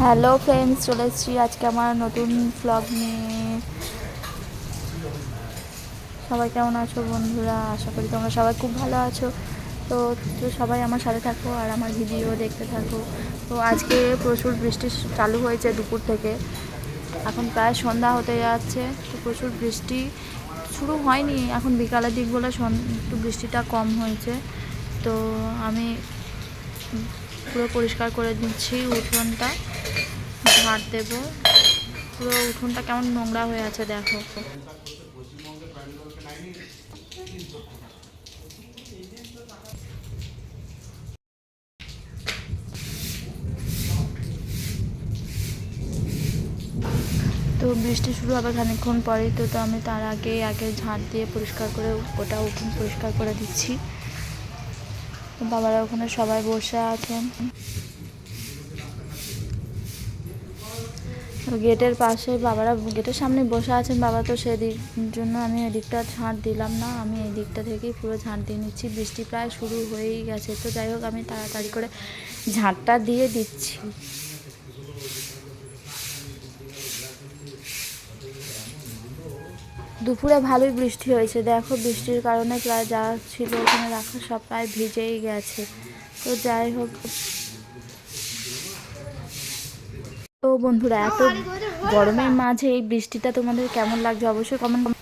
Hello friends চলে এসেছি আজকে আমার নতুন ব্লগ নিয়ে। সবাই কেমন আছো বন্ধুরা? আশা করি তোমরা সবাই খুব ভালো আছো। তো তো সবাই আমার সাথে থাকো আর আমার ভিডিও দেখতে থাকো। তো আজকে প্রচুর বৃষ্টি চালু হয়েছে দুপুর থেকে। এখন প্রায় সন্ধ্যা হতে যাচ্ছে, তো প্রচুর বৃষ্টি শুরু হয়নি। এখন বিকালের দিক বলে একটু বৃষ্টিটা কম হয়েছে। তো আমি পুরো পরিষ্কার করে দিচ্ছি উঠোনটা, ঝাড় দেব। পুরো উঠোনটা কেমন নোংরা হয়ে আছে দেখো। তো বৃষ্টি শুরু হবে খানিকক্ষণ পরেই, তো তো আমি তার আগে আগে ঝাঁট দিয়ে পরিষ্কার করে ওটা উঠোন পরিষ্কার করে দিচ্ছি। বাবারা ওখানে সবাই বসে আছেন। গেটের পাশে বাবারা, গেটের সামনে বসে আছেন বাবা, তো সেদিক জন্য আমি এদিকটা ঝাঁট দিলাম না। আমি এই দিকটা থেকেই পুরো ঝাঁট দিয়ে নিচ্ছি। বৃষ্টি প্রায় শুরু হয়েই গেছে। তো যাই হোক, আমি তাড়াতাড়ি করে ঝাঁটটা দিয়ে দিচ্ছি। দুপুরে ভালোই বৃষ্টি হয়েছে। দেখো, বৃষ্টির কারণে প্রায় যা ছিল ওখানে রাখা সব প্রায় ভিজেই গেছে। তো যাই হোক। তো বন্ধুরা, এত গরমের মাঝে এই বৃষ্টিটা তোমাদের কেমন লাগছে অবশ্যই কমেন্ট